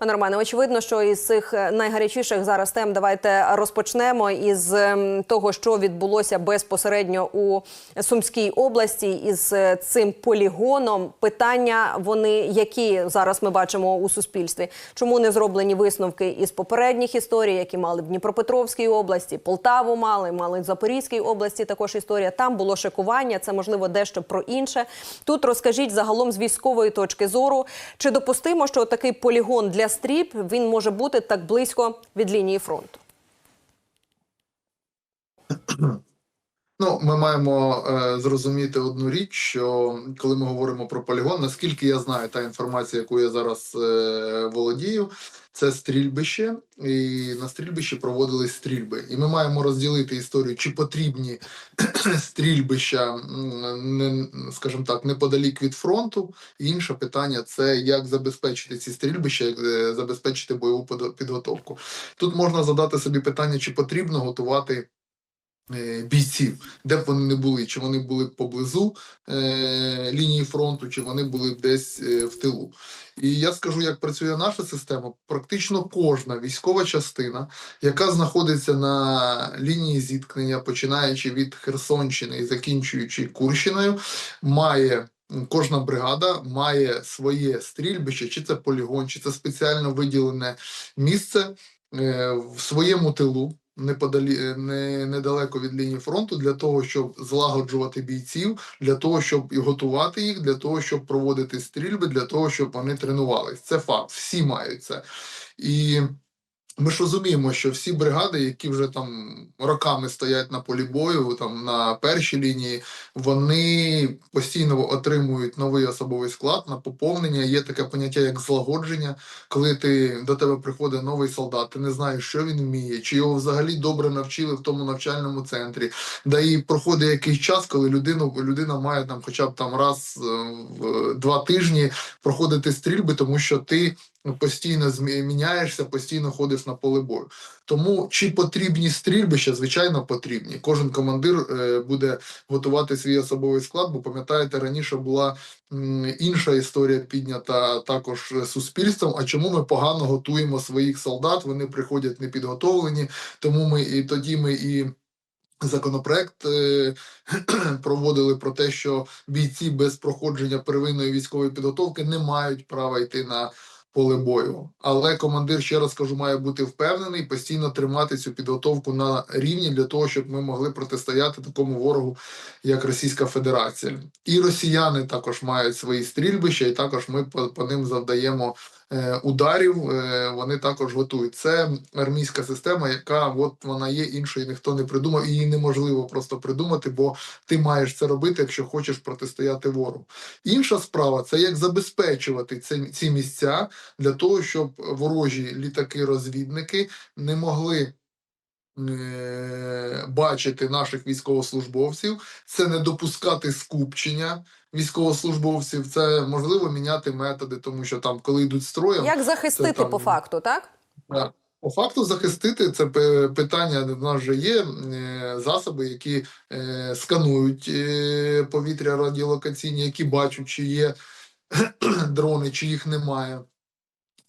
Пане Романе, очевидно, що із цих е, найгарячіших зараз тем давайте розпочнемо із ем, того, що відбулося безпосередньо у Сумській області із е, цим полігоном. Питання вони які зараз ми бачимо у суспільстві. Чому не зроблені висновки із попередніх історій, які мали в Дніпропетровській області, Полтаву мали, мали в Запорізькій області. Також історія там було шикування. Це можливо дещо про інше. Тут розкажіть загалом з військової точки зору, чи допустимо, що такий полігон для стріб він може бути так близько від лінії фронту? Ну, ми маємо е, зрозуміти одну річ, що коли ми говоримо про полігон, наскільки я знаю, та інформація, яку я зараз е, володію, це стрільбище, і на стрільбищі проводились стрільби. І ми маємо розділити історію, чи потрібні стрільбища, не, скажімо так, неподалік від фронту. Інше питання це як забезпечити ці стрільбища, як е, забезпечити бойову підготовку. Тут можна задати собі питання, чи потрібно готувати бійців, де б вони не були, чи вони були поблизу е, лінії фронту, чи вони були десь е, в тилу. І я скажу, як працює наша система. Практично кожна військова частина, яка знаходиться на лінії зіткнення, починаючи від Херсонщини і закінчуючи Курщиною, має. Кожна бригада має своє стрільбище, чи це полігон, чи це спеціально виділене місце е, в своєму тилу, неподалі, е, не, недалеко від лінії фронту, для того, щоб злагоджувати бійців, для того, щоб і готувати їх, для того, щоб проводити стрільби, для того, щоб вони тренувались. Це факт, всі мають це. І ми ж розуміємо, що всі бригади, які вже там роками стоять на полі бою, там на першій лінії, вони постійно отримують новий особовий склад на поповнення. Є таке поняття як злагодження, коли ти до тебе приходить новий солдат, ти не знаєш, що він вміє, чи його взагалі добре навчили в тому навчальному центрі. Да і проходить якийсь час, коли людину людина має там, хоча б там раз е, в два тижні проходити стрільби, тому що ти постійно змі- міняєшся, постійно ходиш на поле бою. Тому чи потрібні стрільбища? Звичайно, потрібні. Кожен командир е, буде готувати свій особовий склад, бо пам'ятаєте, раніше була інша історія піднята також суспільством. А чому ми погано готуємо своїх солдат? Вони приходять непідготовлені, тому ми і тоді ми і. Законопроект е, проводили про те, що бійці без проходження первинної військової підготовки не мають права йти на поле бою. Але командир, ще раз кажу, має бути впевнений, постійно тримати цю підготовку на рівні для того, щоб ми могли протистояти такому ворогу, як Російська Федерація. І росіяни також мають свої стрільбища, і також ми по, по ним завдаємо ударів. Е, вони також готують. Це армійська система, яка от вона є, іншої ніхто не придумав, її неможливо просто придумати, бо ти маєш це робити, якщо хочеш протистояти ворогу. Інша справа це як забезпечувати ці, ці місця для того, щоб ворожі літаки-розвідники не могли. Е, Бачити наших військовослужбовців, це не допускати скупчення військовослужбовців, це можливо міняти методи, тому що там, коли йдуть строєм, Як захистити там- по факту, так? так. По факту захистити це питання. В нас вже є е, засоби, які е, сканують повітря радіолокаційні, які бачать, чи є дрони, чи їх немає.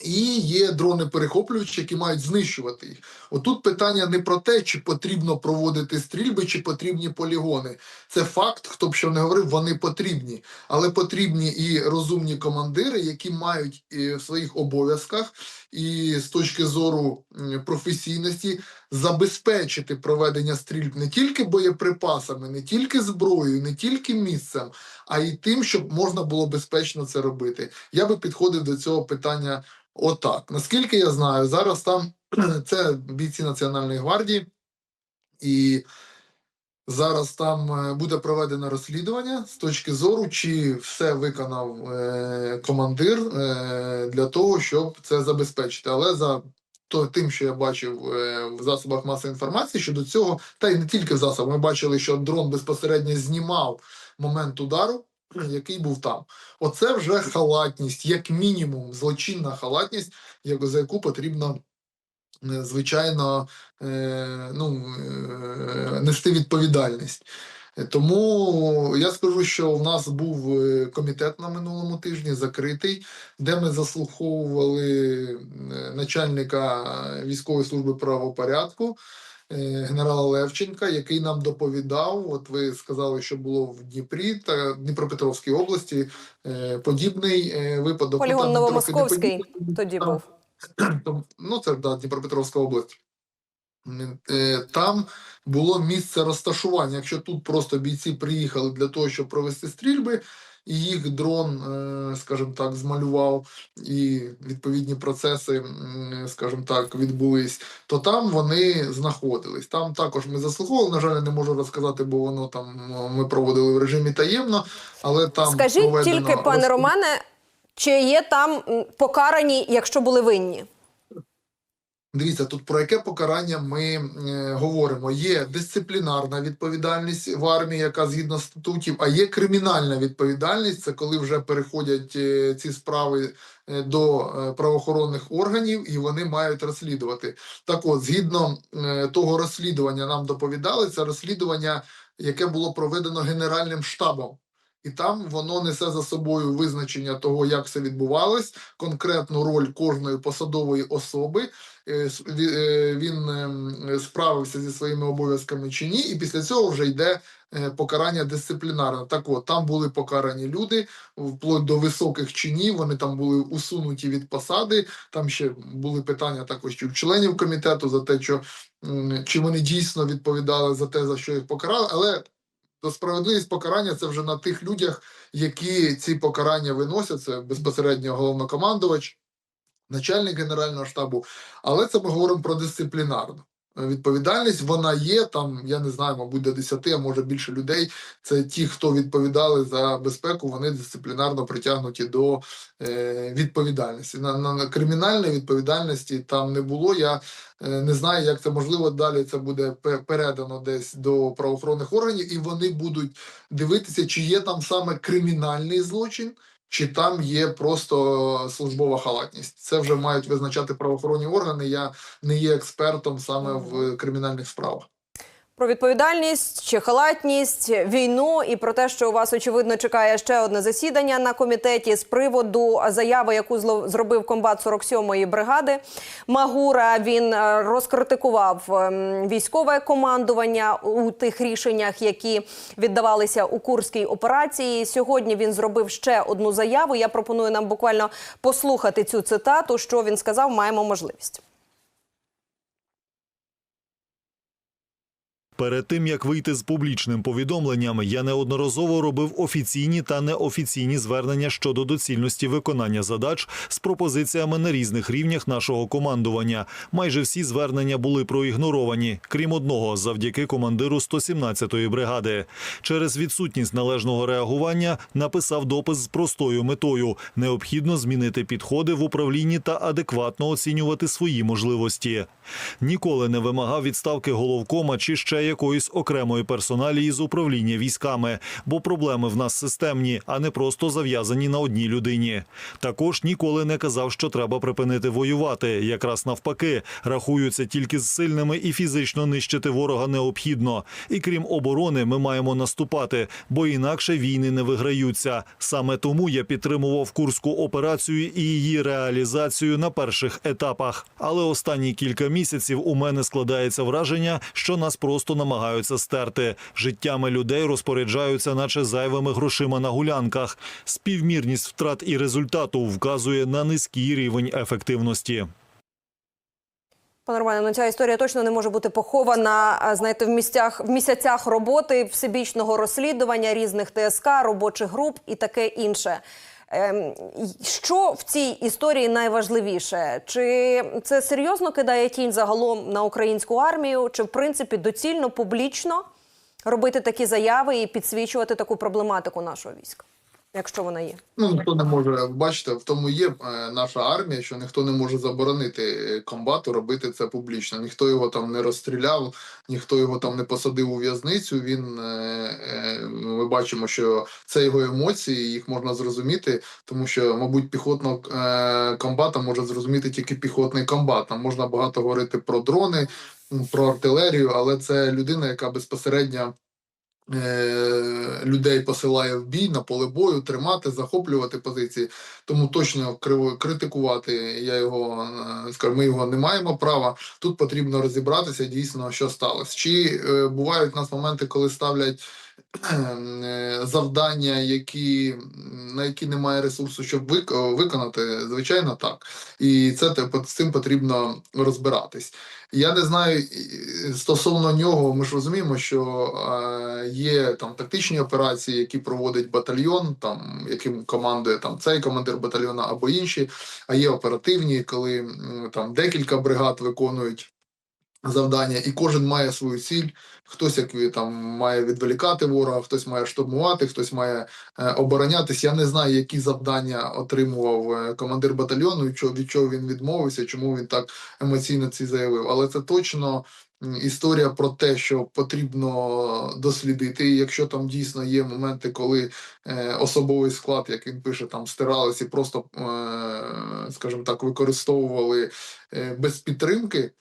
І є дрони-перехоплювачі, які мають знищувати їх. Отут питання не про те, чи потрібно проводити стрільби, чи потрібні полігони. Це факт, хто б що не говорив, вони потрібні. Але потрібні і розумні командири, які мають е, в своїх обов'язках і з точки зору професійності забезпечити проведення стрільб не тільки боєприпасами, не тільки зброєю, не тільки місцем, а й тим, щоб можна було безпечно це робити. Я би підходив до цього питання отак. Наскільки я знаю, зараз там це бійці Національної гвардії, і зараз там е, буде проведено розслідування з точки зору, чи все виконав е, командир е, для того, щоб це забезпечити. Але за то тим, що я бачив в засобах масової інформації щодо цього, та й не тільки в засобах, ми бачили, що дрон безпосередньо знімав момент удару, який був там. Оце вже халатність, як мінімум, злочинна халатність, за яку потрібно. Е, Звичайно, е, ну, е, нести відповідальність. Тому я скажу, що в нас був комітет на минулому тижні закритий, де ми заслуховували начальника військової служби правопорядку генерала Левченка, який нам доповідав. От ви сказали, що було в Дніпрі та Дніпропетровській області подібний випадок. Полігон Новомосковський тоді був. ну це да, Дніпропетровська область. Е, Там було місце розташування. Якщо тут просто бійці приїхали для того, щоб провести стрільби, і їх дрон, е, скажімо так, змалював, і відповідні процеси, скажімо так, відбулись, то там вони знаходились. Там також ми заслуховували. На жаль, не можу розказати, бо воно там ми проводили в режимі таємно, але там Скажіть проведено тільки, пане Романе, чи є там покарані, якщо були винні? Дивіться, тут про яке покарання ми е, говоримо. Є дисциплінарна відповідальність в армії, яка згідно статутів, а є кримінальна відповідальність. Це коли вже переходять е, ці справи е, до е, правоохоронних органів і вони мають розслідувати. Так от, згідно е, того розслідування, нам доповідали, це розслідування, яке було проведено Генеральним штабом. І там воно несе за собою визначення того, як це відбувалось, конкретну роль кожної посадової особи, е, е, він ем, справився зі своїми обов'язками чи ні, і після цього вже йде е, покарання дисциплінарне. Так от там були покарані люди вплоть до високих чинів. Вони там були усунуті від посади. Там ще були питання також у членів комітету за те, що чи вони дійсно відповідали за те, за що їх покарали, але. То справедливість покарання це вже на тих людях, які ці покарання виносять. Це безпосередньо головнокомандувач, начальник генерального штабу. Але це ми говоримо про дисциплінарну е, відповідальність. Вона є там. Я не знаю, мабуть, до 10, а може більше людей. Це ті, хто відповідали за безпеку. Вони дисциплінарно притягнуті до е, відповідальності. На, на, на кримінальної відповідальності там не було. Я е, не знаю, як це можливо. Далі це буде передано десь до правоохоронних органів, і вони будуть дивитися, чи є там саме кримінальний злочин чи там є просто службова халатність. Це вже мають визначати правоохоронні органи. Я не є експертом саме в кримінальних справах. Про відповідальність чи халатність, війну і про те, що у вас очевидно чекає ще одне засідання на комітеті з приводу заяви, яку зробив комбат 47-ї бригади Магура. Він е, розкритикував ем, військове командування у тих рішеннях, які віддавалися у курській операції. Сьогодні він зробив ще одну заяву. Я пропоную нам буквально послухати цю цитату. Що він сказав, маємо можливість. Перед тим як вийти з публічним повідомленням, я неодноразово робив офіційні та неофіційні звернення щодо доцільності виконання задач з пропозиціями на різних рівнях нашого командування. Майже всі звернення були проігноровані, крім одного, завдяки командиру 117-ї бригади. Через відсутність належного реагування написав допис з простою метою: необхідно змінити підходи в управлінні та адекватно оцінювати свої можливості. Ніколи не вимагав відставки головкома чи ще якоїсь окремої персоналії з управління військами, бо проблеми в нас системні, а не просто зав'язані на одній людині. Також ніколи не казав, що треба припинити воювати. Якраз навпаки, рахуються тільки з сильними і фізично нищити ворога необхідно. І крім оборони, ми маємо наступати, бо інакше війни не виграються. Саме тому я підтримував курську операцію і її реалізацію на перших етапах. Але останні кілька місяців у мене складається враження, що нас просто намагаються стерти. Життями людей розпоряджаються, наче зайвими грошима на гулянках. Співмірність втрат і результату вказує на низький рівень ефективності. Пане Романе, ну ця історія точно не може бути похована. Знаєте, в місцях в місяцях роботи, всебічного розслідування різних ТСК, робочих груп і таке інше. Ем, Що в цій історії найважливіше? Чи це серйозно кидає тінь загалом на українську армію? Чи в принципі доцільно публічно робити такі заяви і підсвічувати таку проблематику нашого війська, якщо вона є? Ну ніхто не може бачите, в тому є е, наша армія, що ніхто не може заборонити е, комбату робити це публічно. Ніхто його там не розстріляв, ніхто його там не посадив у в'язницю. Він е, ми бачимо, що це його емоції, їх можна зрозуміти, тому що, мабуть, піхотного комбата може зрозуміти тільки піхотний комбат. Там можна багато говорити про дрони, про артилерію, але це людина, яка безпосередньо людей посилає в бій на поле бою, тримати, захоплювати позиції. Тому точно критикувати я його е, скажу, ми його не маємо права. Тут потрібно розібратися дійсно, що сталося. Чи е, бувають у нас моменти, коли ставлять е, завдання, які на які немає ресурсу, щоб виконати, звичайно, так. І це з цим потрібно розбиратись. Я не знаю стосовно нього. Ми ж розуміємо, що е, є там тактичні операції, які проводить батальйон, там яким командує там цей командир батальйону або інші. А є оперативні, коли там декілька бригад виконують завдання, і кожен має свою ціль. Хтось як там має відволікати ворога, хтось має штурмувати, хтось має е, оборонятись. Я не знаю, які завдання отримував е, командир батальйону, від чого він відмовився, чому він так емоційно це заявив. Але це точно історія про те, що потрібно дослідити. І якщо там дійсно є моменти, коли е, особовий склад, як він пише, там стирались і просто, е, скажімо так, використовували е, без підтримки.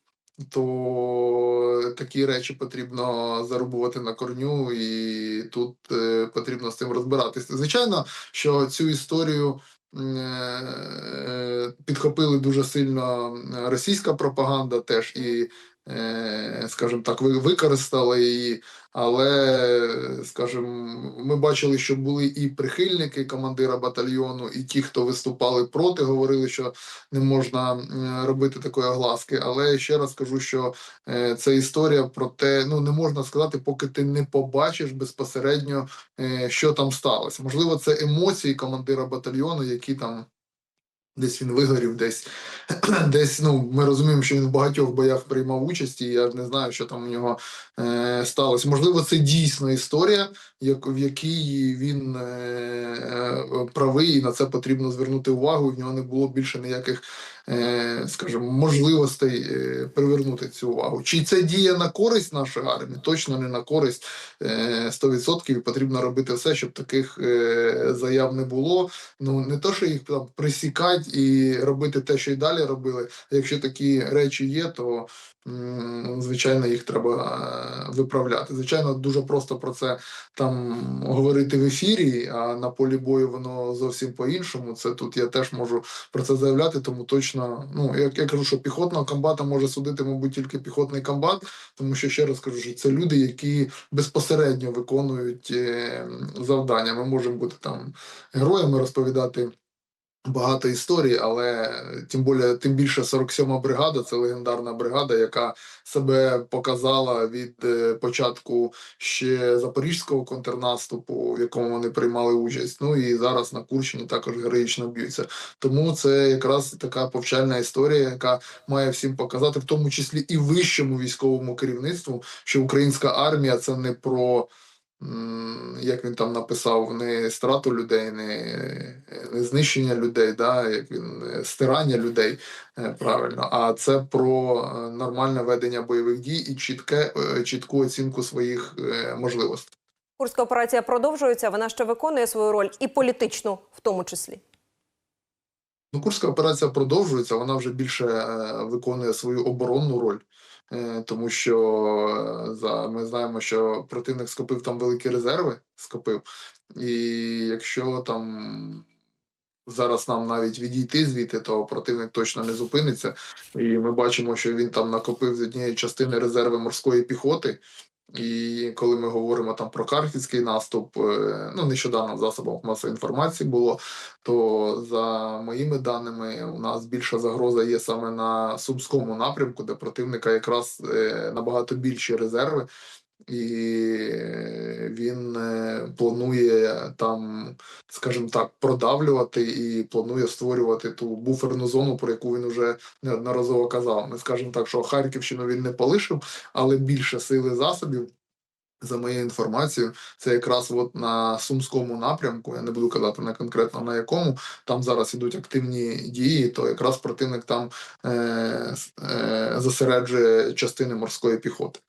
То такі речі потрібно зарубувати на корню, і тут е, потрібно з цим розбиратися. Звичайно, що цю історію м, е, підхопили дуже сильно російська пропаганда, теж і, е, скажімо так, ви- використали її. Але, скажімо, ми бачили, що були і прихильники командира батальйону, і ті, хто виступали проти, говорили, що не можна е, робити такої огласки. Але ще раз кажу, що е, це історія про те, ну не можна сказати, поки ти не побачиш безпосередньо, е, що там сталося. Можливо, це емоції командира батальйону, які там. Десь він вигорів, десь десь. Ну ми розуміємо, що він в багатьох боях приймав участь, і я не знаю, що там у нього е, сталося. Можливо, це дійсно історія, як в якій він е, е, правий, і на це потрібно звернути увагу. І в нього не було більше ніяких, скажімо, можливостей е, привернути цю увагу. Чи це діє на користь нашої армії? Точно не на користь е, 100%. Потрібно робити все, щоб таких е, заяв не було. Ну не то, що їх там присікать і робити те, що й далі робили. Якщо такі речі є, то звичайно їх треба е, виправляти. Звичайно, дуже просто про це там говорити в ефірі, а на полі бою воно зовсім по-іншому. Це тут я теж можу про це заявляти, тому точно, ну як я кажу, що піхотного комбата може судити, мабуть, тільки піхотний комбат, тому що ще раз кажу, що це люди, які безпосередньо виконують е, завдання. Ми можемо бути там героями розповідати. Багато історій, але тим більше, тим більше 47-ма бригада це легендарна бригада, яка себе показала від е, початку ще запорізького контрнаступу, в якому вони приймали участь. Ну і зараз на Курщині також героїчно б'ються. Тому це якраз така повчальна історія, яка має всім показати, в тому числі і вищому військовому керівництву, що українська армія це не про. Як він там написав, не страту людей, не, не знищення людей, да, як він е, стирання людей е, правильно, а це про е, нормальне ведення бойових дій і чітке, чітку оцінку своїх можливостей. Курська операція продовжується. Вона ще виконує свою роль і політичну, в тому числі. Ну, Курська операція продовжується, вона вже більше виконує свою оборонну роль, тому що е, за, ми знаємо, що противник скопив там великі резерви, скопив, і якщо там зараз нам навіть відійти звідти, то противник точно не зупиниться. І ми бачимо, що він там накопив з однієї частини резерви морської піхоти. І коли ми говоримо там про Харківський наступ, е, ну нещодавно в засобах масової інформації було, то за моїми даними у нас більша загроза є саме на Сумському напрямку, де противника якраз е, набагато більші резерви, і він е, планує там, скажімо так, продавлювати і планує створювати ту буферну зону, про яку він вже неодноразово казав. Ми скажемо так, що Харківщину він не полишив, але більше сили засобів. За моєю інформацією, це якраз от на сумському напрямку. Я не буду казати на конкретно на якому. Там зараз ідуть активні дії. То якраз противник там е, е, зосереджує частини морської піхоти.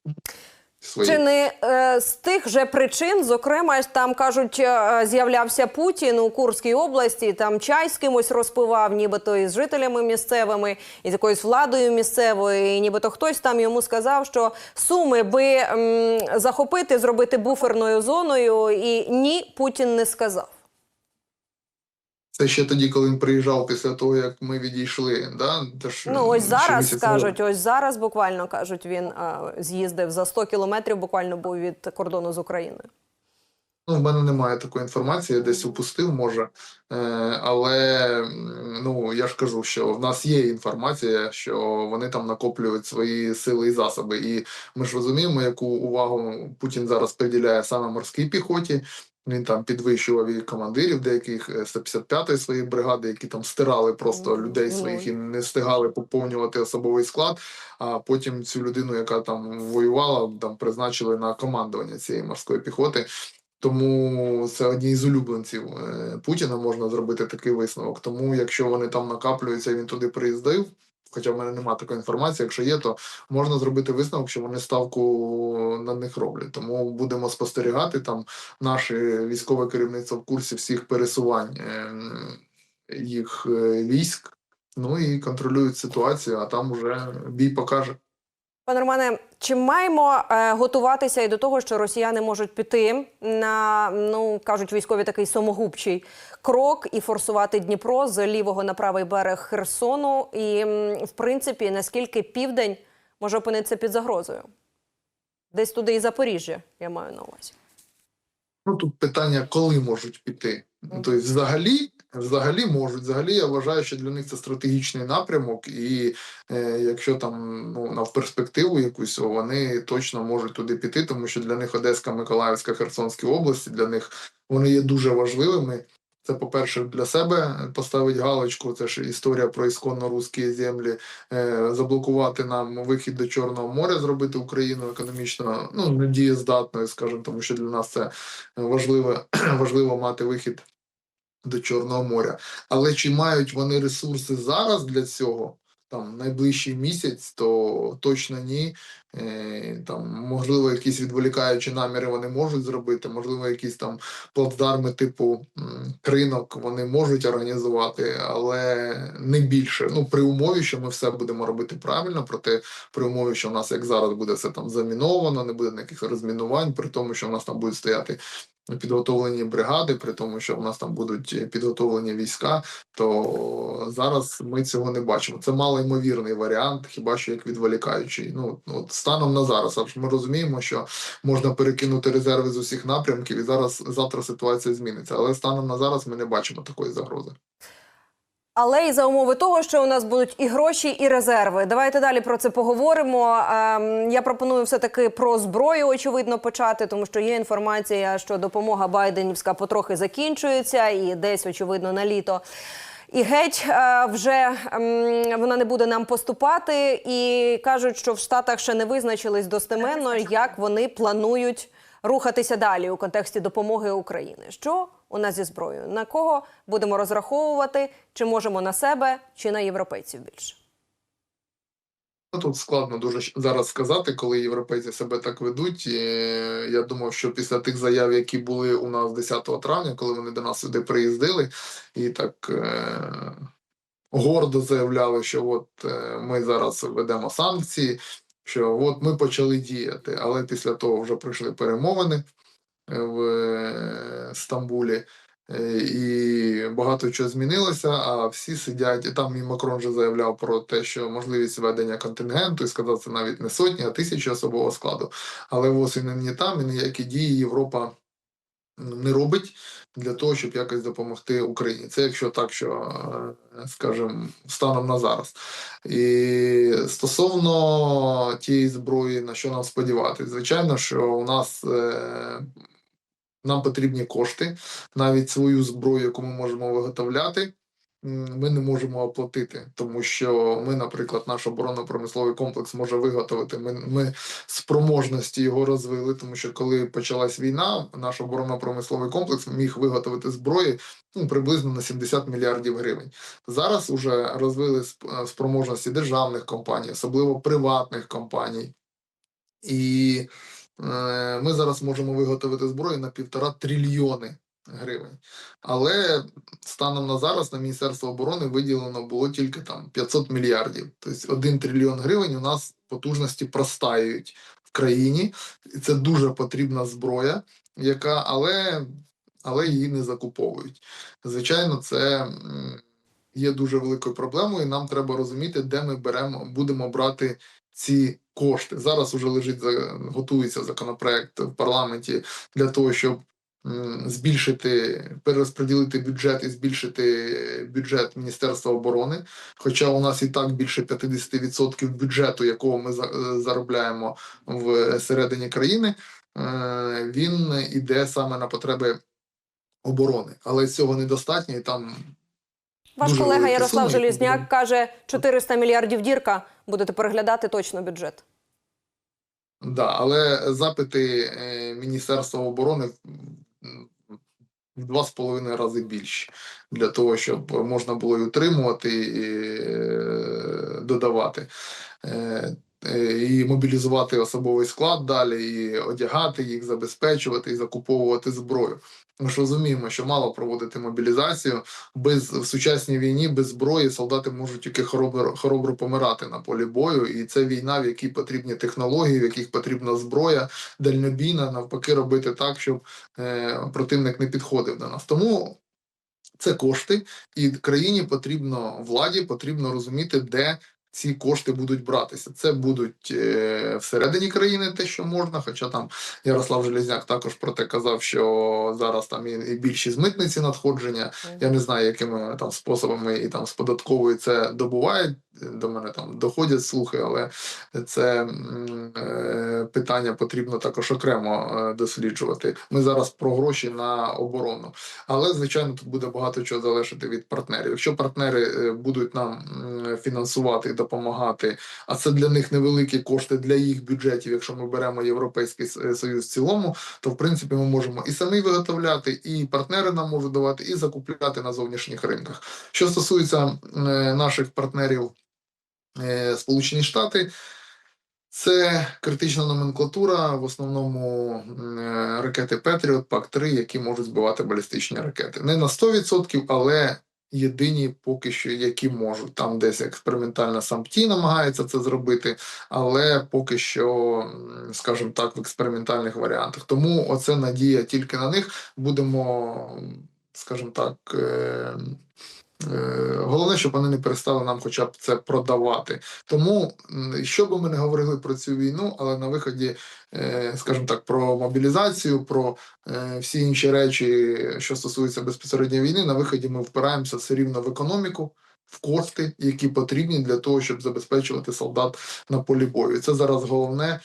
Свої. Чи не е, з тих же причин, зокрема, там кажуть, е, з'являвся Путін у Курській області, там чай з кимось розпивав, нібито із жителями місцевими, із якоюсь владою місцевою, і нібито хтось там йому сказав, що суми би м, захопити, зробити буферною зоною, і ні, Путін не сказав. Це ще тоді, коли він приїжджав після того, як ми відійшли. Да? Тож, Ну ось зараз кажуть, ось зараз буквально кажуть, він е, з'їздив за 100 кілометрів, буквально був від кордону з Україною. Ну, в мене немає такої інформації, я десь упустив, може. Е, але ну, я ж кажу, що в нас є інформація, що вони там накоплюють свої сили і засоби. І ми ж розуміємо, яку увагу Путін зараз приділяє саме морській піхоті. Він там підвищував і командирів деяких е, 155-ї своєї бригади, які там стирали просто людей своїх і не встигали поповнювати особовий склад. А потім цю людину, яка там воювала, там призначили на командування цієї морської піхоти. Тому це одні із улюбленців е, Путіна можна зробити такий висновок. Тому, якщо вони там накаплюються, він туди приїздив. Хоча в мене немає такої інформації, якщо є, то можна зробити висновок, що вони ставку на них роблять. Тому будемо спостерігати там наше військове керівництво в курсі всіх пересувань е, їх е, військ. Ну і контролюють ситуацію, а там уже бій покаже. Пане Романе, чи маємо е, готуватися і до того, що росіяни можуть піти на ну кажуть військові такий самогубчий крок і форсувати Дніпро з лівого на правий берег Херсону? І в принципі, наскільки південь може опинитися під загрозою? Десь туди і Запоріжжя, я маю на увазі. Ну тут питання, коли можуть піти. Тобто, взагалі, взагалі можуть. Взагалі, я вважаю, що для них це стратегічний напрямок, і е, якщо там ну на перспективу якусь, вони точно можуть туди піти, тому що для них Одеська, Миколаївська, Херсонські області для них вони є дуже важливими. Це, по-перше, для себе поставить галочку. Це ж історія про ісконно русські землі, е, заблокувати нам вихід до Чорного моря, зробити Україну економічно ну недієздатною, скажімо, тому що для нас це важливо, важливо мати вихід до Чорного моря. Але чи мають вони ресурси зараз для цього? Там найближчий місяць, то точно ні. Е, там, можливо, якісь відволікаючі наміри вони можуть зробити, можливо, якісь там плацдарми типу кринок вони можуть організувати, але не більше. Ну, при умові, що ми все будемо робити правильно, проте при умові, що в нас як зараз буде все там заміновано, не буде ніяких розмінувань, при тому, що в нас там будуть стояти підготовлені бригади, при тому, що в нас там будуть підготовлені війська, то зараз ми цього не бачимо. Це малоймовірний варіант, хіба що як відволікаючий. Ну от станом на зараз, а ми розуміємо, що можна перекинути резерви з усіх напрямків, і зараз завтра ситуація зміниться. Але станом на зараз ми не бачимо такої загрози. Але і за умови того, що у нас будуть і гроші, і резерви. Давайте далі про це поговоримо. Ем, Я пропоную все таки про зброю, очевидно, почати, тому що є інформація, що допомога Байденівська потрохи закінчується, і десь, очевидно, на літо. І геть е, вже ем, вона не буде нам поступати. І кажуть, що в Штатах ще не визначились достеменно, як вони планують рухатися далі у контексті допомоги України. Що у нас зі зброєю? На кого будемо розраховувати? Чи можемо на себе, чи на європейців більше? Тут складно дуже зараз сказати, коли європейці себе так ведуть. І Я думав, що після тих заяв, які були у нас 10 травня, коли вони до нас сюди приїздили, і так е- гордо заявляли, що от е, ми зараз ведемо санкції, що от ми почали діяти. Але після того вже пройшли перемовини е, в е, Стамбулі. Е, І багато чого змінилося, а всі сидять, і там і Макрон вже заявляв про те, що можливість ведення контингенту, і сказав, це навіть не сотні, а тисячі особового складу. Але ВОЗ і не там, і ніякі дії Європа не робить для того, щоб якось допомогти Україні. Це якщо так, що е, скажімо, станом на зараз. І стосовно тієї зброї, на що нам сподіватися, звичайно, що у нас. Е, Нам потрібні кошти, навіть свою зброю, яку ми можемо виготовляти, ми не можемо оплатити, тому що ми, наприклад, наш оборонно-промисловий комплекс може виготовити. Ми, ми спроможності його розвили, тому що коли почалась війна, наш оборонно-промисловий комплекс міг виготовити зброї ну, приблизно на 70 мільярдів гривень. Зараз уже розвили сп- спроможності державних компаній, особливо приватних компаній. І е, ми зараз можемо виготовити зброю на півтора трильйони гривень. Але станом на зараз на Міністерство оборони виділено було тільки там 500 мільярдів. Тобто 1 трильйон гривень у нас потужності простають в країні, і це дуже потрібна зброя, яка але, але її не закуповують. Звичайно, це є дуже великою проблемою. і Нам треба розуміти, де ми беремо, будемо брати ці кошти. Зараз уже лежить готується законопроект в парламенті для того, щоб збільшити, перерозподілити бюджет і збільшити бюджет Міністерства оборони. Хоча у нас і так більше 50% бюджету, якого ми за- заробляємо в середині країни, е, він іде саме на потреби оборони. Але цього недостатньо, і там Ваш Дуже колега Ярослав суми, Желізняк каже, 400 мільярдів дірка. Будете переглядати точно бюджет. Да, але запити е, Міністерства оборони в два з половиною рази більші для того, щоб можна було і утримувати і е, додавати. Е, І мобілізувати особовий склад далі, і одягати їх, забезпечувати і закуповувати зброю. Ми ж розуміємо, що мало проводити мобілізацію без в сучасній війні без зброї солдати можуть тільки хоробро, хоробро помирати на полі бою, і це війна, в якій потрібні технології, в яких потрібна зброя, дальнобійна, навпаки, робити так, щоб е, противник не підходив до нас. Тому це кошти, і країні потрібно владі потрібно розуміти, де. Ці кошти будуть братися. Це будуть е, всередині країни, те, що можна. Хоча там Ярослав Железняк також про те казав, що зараз там і, і більші з митниці надходження. Я не знаю, якими там способами і там з податкової це добувають. До мене там доходять слухи, але це е, питання потрібно також окремо е, досліджувати. Ми зараз про гроші на оборону. Але звичайно, тут буде багато чого залежати від партнерів. Якщо партнери е, будуть нам фінансувати і допомагати, а це для них невеликі кошти для їх бюджетів. Якщо ми беремо Європейський Союз в цілому, то в принципі ми можемо і самі виготовляти, і партнери нам можуть давати, і закупляти на зовнішніх ринках. Що стосується е, наших партнерів, е, Сполучені Штати. Це критична номенклатура, в основному е, ракети Петріот, ПАК-3, які можуть збивати балістичні ракети. Не на 100%, але єдині поки що, які можуть. Там десь експериментальна САМПТІ намагається це зробити, але поки що, скажімо так, в експериментальних варіантах. Тому оце надія тільки на них. Будемо, скажімо так. Е, Головне, щоб вони не перестали нам хоча б це продавати. Тому, що би ми не говорили про цю війну, але на виході, е, скажімо так, про мобілізацію, про е, всі інші речі, що стосуються безпосередньо війни, на виході ми впираємося все рівно в економіку, в кошти, які потрібні для того, щоб забезпечувати солдат на полі бою. Це зараз головне.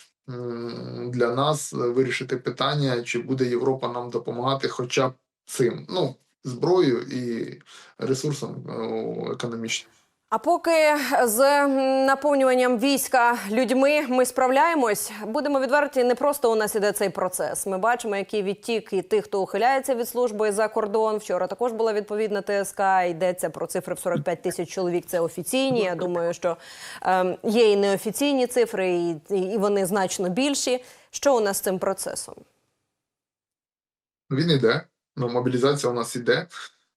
Для нас вирішити питання, чи буде Європа нам допомагати, хоча б цим, ну зброєю і ресурсом е, економічним. А поки з наповнюванням війська людьми ми справляємось, будемо відверті, не просто у нас іде цей процес. Ми бачимо, який відтік і тих, хто ухиляється від служби за кордон. Вчора також була відповідна ТСК. Йдеться про цифри в 45 тисяч чоловік. Це офіційні. Я думаю, що ем, є і неофіційні цифри, і, і вони значно більші. Що у нас з цим процесом? Він іде, ну, мобілізація у нас іде.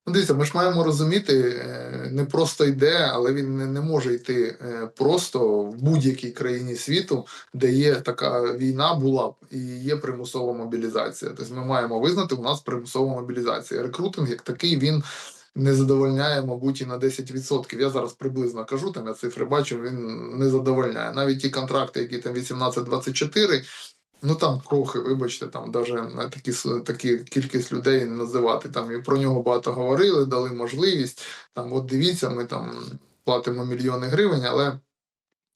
Ну, дивіться, ми ж маємо розуміти, е, не просто йде, але він не, не може йти е, просто в будь-якій країні світу, де є така війна, була б і є примусова мобілізація. Тобто ми маємо визнати, у нас примусова мобілізація. Рекрутинг як такий він. Не задовольняє, мабуть, і на 10%. Я зараз приблизно кажу, там я цифри бачу, він не задовольняє. Навіть ті контракти, які там 18-24, Ну там трохи, вибачте, там навіть такі такі кількість людей називати. Там і про нього багато говорили, дали можливість. Там, от дивіться, ми там платимо мільйони гривень, але,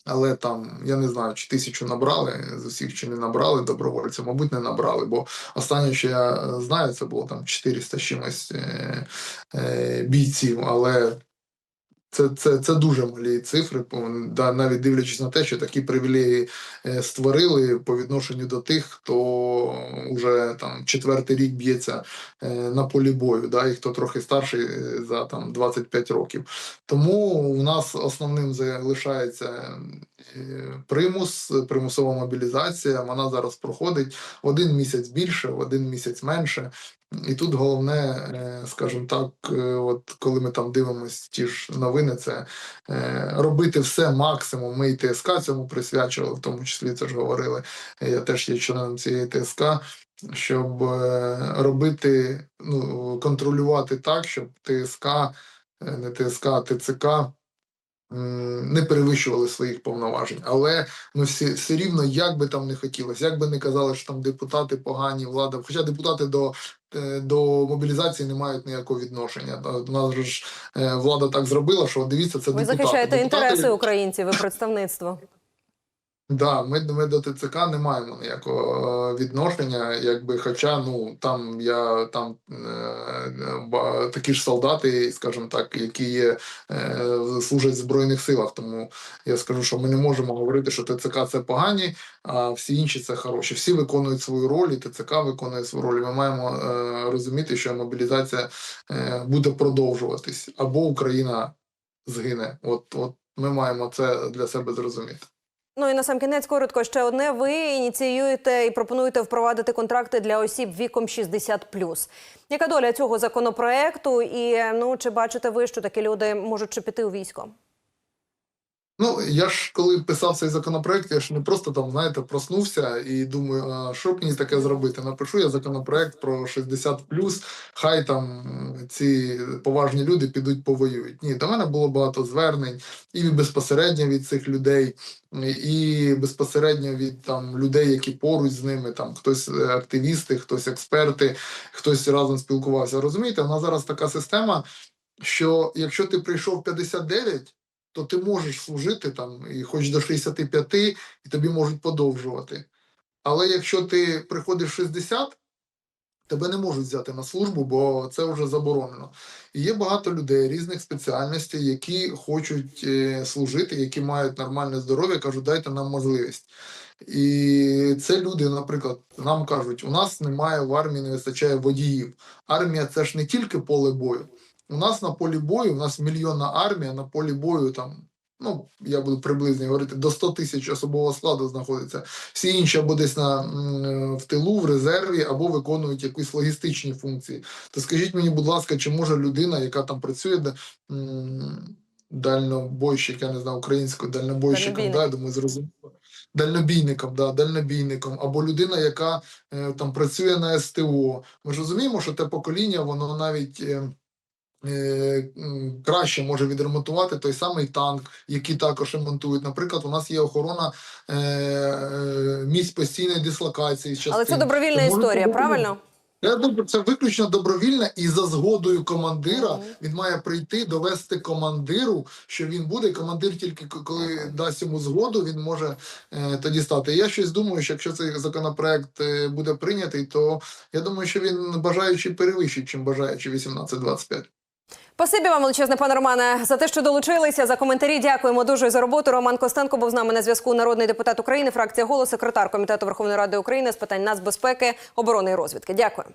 але там я не знаю, чи тисячу набрали з усіх, чи не набрали добровольців, мабуть, не набрали. Бо останнє, що я знаю, це було там 400 чимось е, е, бійців, але. Це, це, це дуже малі цифри, навіть дивлячись на те, що такі привілеї е, створили по відношенню до тих, хто вже там четвертий рік б'ється е, на полі бою, да, і хто трохи старший е, за там 25 років. Тому у нас основним залишається примус, примусова мобілізація. Вона зараз проходить один місяць більше, один місяць менше. І тут головне, е, скажімо так, е, от коли ми там дивимося ті ж новини, це е, робити все максимум. Ми і ТСК цьому присвячували, в тому числі це ж говорили. Я теж є членом цієї ТСК, щоб робити, ну, контролювати так, щоб ТСК, не ТСК, а ТЦК не перевищували своїх повноважень. Але ми всі все рівно, як би там не хотілося, як би не казали, що там депутати погані, влада, хоча депутати до. Е, До мобілізації не мають ніякого відношення. У нас же ж е, влада так зробила, що дивіться, це Ви депутати. захищаєте Депутати- інтереси українців, ви представництво. Да, ми, ми до ТЦК не маємо ніякого е, відношення, якби, хоча ну там я там е, такі ж солдати, скажімо так, які є, е, служать в збройних силах. Тому я скажу, що ми не можемо говорити, що ТЦК це погані, а всі інші це хороші. Всі виконують свою роль, і ТЦК виконує свою роль. Ми маємо е, розуміти, що мобілізація е, буде продовжуватись або Україна згине. От, от ми маємо це для себе зрозуміти. Ну і на сам кінець коротко ще одне. Ви ініціюєте і пропонуєте впровадити контракти для осіб віком 60+. Яка доля цього законопроекту? І ну чи бачите ви, що такі люди можуть чи піти у військо? Ну, я ж коли писав цей законопроект, я ж не просто там, знаєте, проснувся і думаю, а що б мені таке зробити? Напишу я законопроект про 60 хай там ці поважні люди підуть повоюють. Ні, до мене було багато звернень і безпосередньо від цих людей, і безпосередньо від там людей, які поруч з ними, там хтось е, активісти, хтось експерти, хтось разом спілкувався. Розумієте, у нас зараз така система, що якщо ти прийшов 59, то ти можеш служити там і хоч до 65, і тобі можуть подовжувати. Але якщо ти приходиш 60, тебе не можуть взяти на службу, бо це вже заборонено. І є багато людей різних спеціальностей, які хочуть е, служити, які мають нормальне здоров'я, кажуть, дайте нам можливість. І це люди, наприклад, нам кажуть, у нас немає в армії, не вистачає водіїв. Армія це ж не тільки поле бою. У нас на полі бою, у нас мільйонна армія на полі бою там. Ну, я буду приблизно говорити, до 100 тисяч особового складу знаходиться. Всі інші або десь на в тилу, в резерві, або виконують якісь логістичні функції. То скажіть мені, будь ласка, чи може людина, яка там працює, дальнобойщик, я не знаю, українською дальнобойщиком, да, я думаю, зрозуміло. Дальнобійником, да, дальнобійником, або людина, яка е, там працює на СТО. Ми ж розуміємо, що те покоління, воно навіть. Е, краще може відремонтувати той самий танк, який також ремонтують. Наприклад, у нас є охорона е, е, місць постійної дислокації. Але це добровільна Можуть історія, бути- правильно? Я думаю, це виключно добровільне і за згодою командира він має прийти, довести командиру, що він буде. Командир тільки коли дасть йому згоду, він може е, тоді стати. Я щось думаю, що якщо цей законопроект буде прийнятий, то я думаю, що він бажаючий перевищить, чим бажаючи 18-25. Спасибі вам величезне, пане Романе, за те, що долучилися. За коментарі дякуємо дуже за роботу. Роман Костенко був з нами на зв'язку. Народний депутат України, фракція голос, секретар комітету Верховної Ради України з питань нацбезпеки, оборони і розвідки. Дякую.